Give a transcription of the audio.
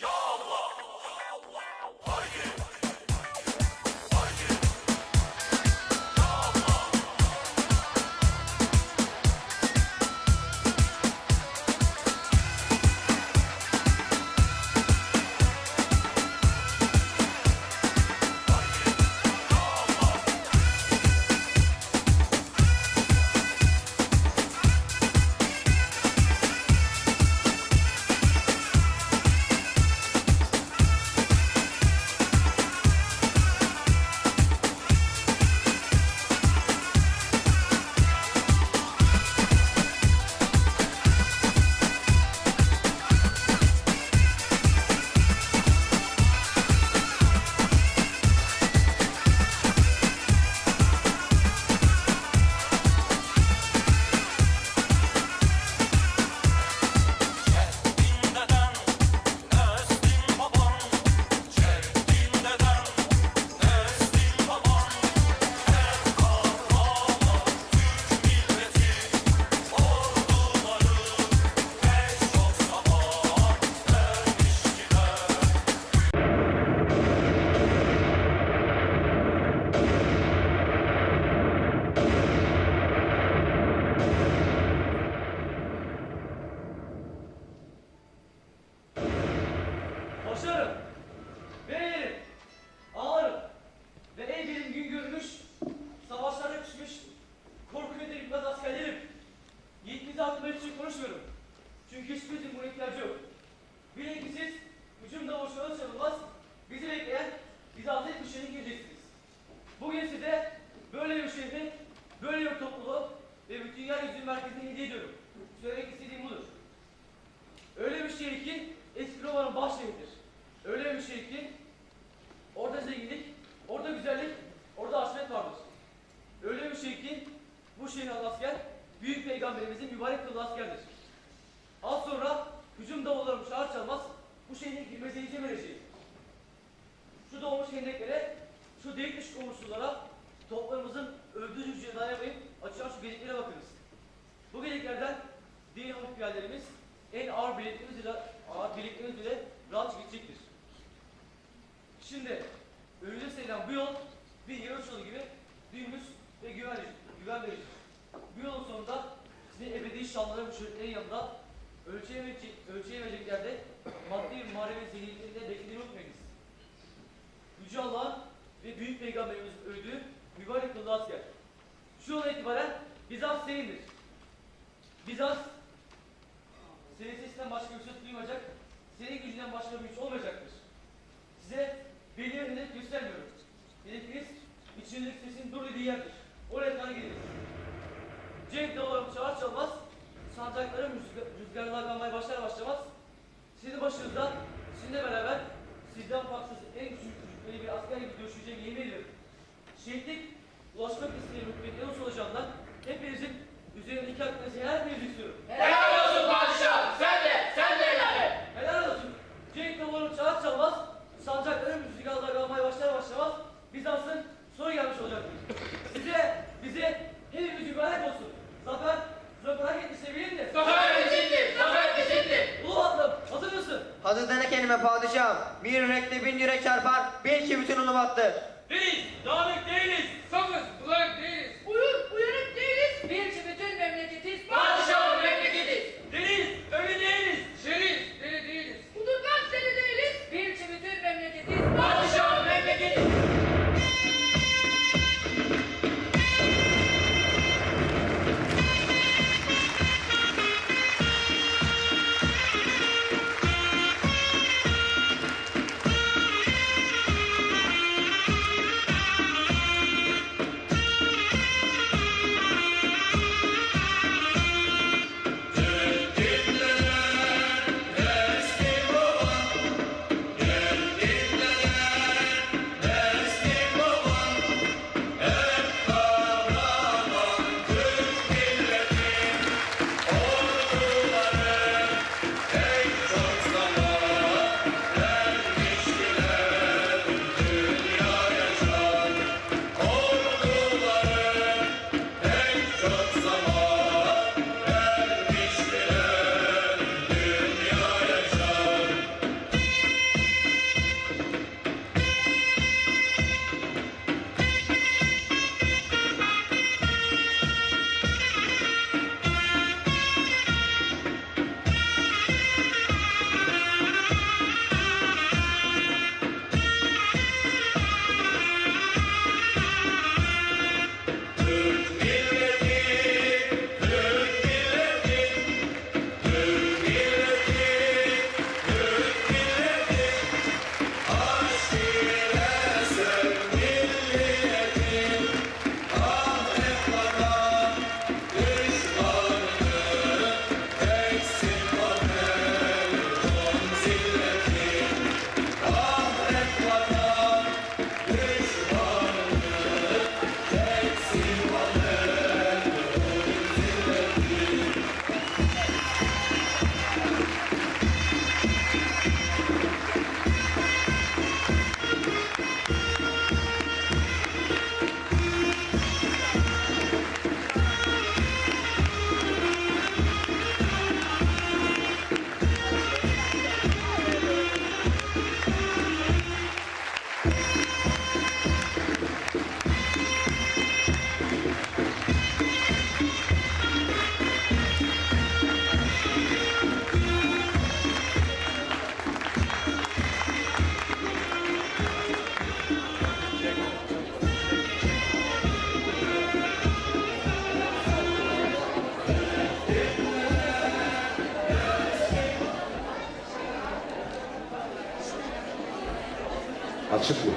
Your Anlamak için konuşmuyorum. Çünkü hiçbirinizin buna ihtiyacı yok. Bilin ki siz hücumda boşuna çalınmaz, bizi bekleyen, azet bir şehrin gireceksiniz. Bugün size böyle bir şehri, böyle bir topluluğu ve bütün yeryüzünün merkezine hediye ediyorum. Söylemek istediğim budur. Öyle bir şehir ki eski Roma'nın baş şehridir. Öyle bir şehir ki orada zenginlik, orada güzellik, orada aşiret vardır. Öyle bir şehir ki bu şehrin adı asker, büyük peygamberimizin mübarek kıllı askerdir. Az sonra hücum davulları çağır çalmaz bu şehrin girmesi izin vereceğiz. Şu doğmuş hendeklere, şu delik dış komşulara, toplarımızın öldüğü gücüne dayanamayıp açılan şu gediklere bakınız. Bu gediklerden din hafif yerlerimiz en ağır birliklerimiz ile, ağır birliklerimiz bile rahat gidecektir. Şimdi önümüze sayılan bu yol bir yarış yolu gibi dümdüz ve güven, güven vericidir. Bu yolun sonunda sizin ebedi şanları ve şöhretlerin yanında ölçeyemeyecek, ölçeyemeyecek yerde maddi manevi zenginlikleri de beklediğini unutmayınız. Yüce Allah'ın ve Büyük Peygamberimiz öldüğü mübarek kıllı asker. Şu yola itibaren Bizans senindir. Bizans senin sesinden başka bir ses duymayacak, senin gücünden başka bir güç olmayacaktır. Size hedef göstermiyorum. Hedefiniz içindeki sesin dur dediği yerdir. Sizinle beraber sizden farksız en küçük çocukları bir asker gibi dövüşeceğim yemin ediyorum. Şehitlik, ulaşmak istediğim rütbenin en olacağından hepinizin üzerindeki hakkınızı her birinizi istiyorum. Helal olsun padişah. Sen de, sen dene kendime padişahım. Bir yürekle bin yürek çarpar, bil ki bütün ulu battır. Değiliz, Atsuko.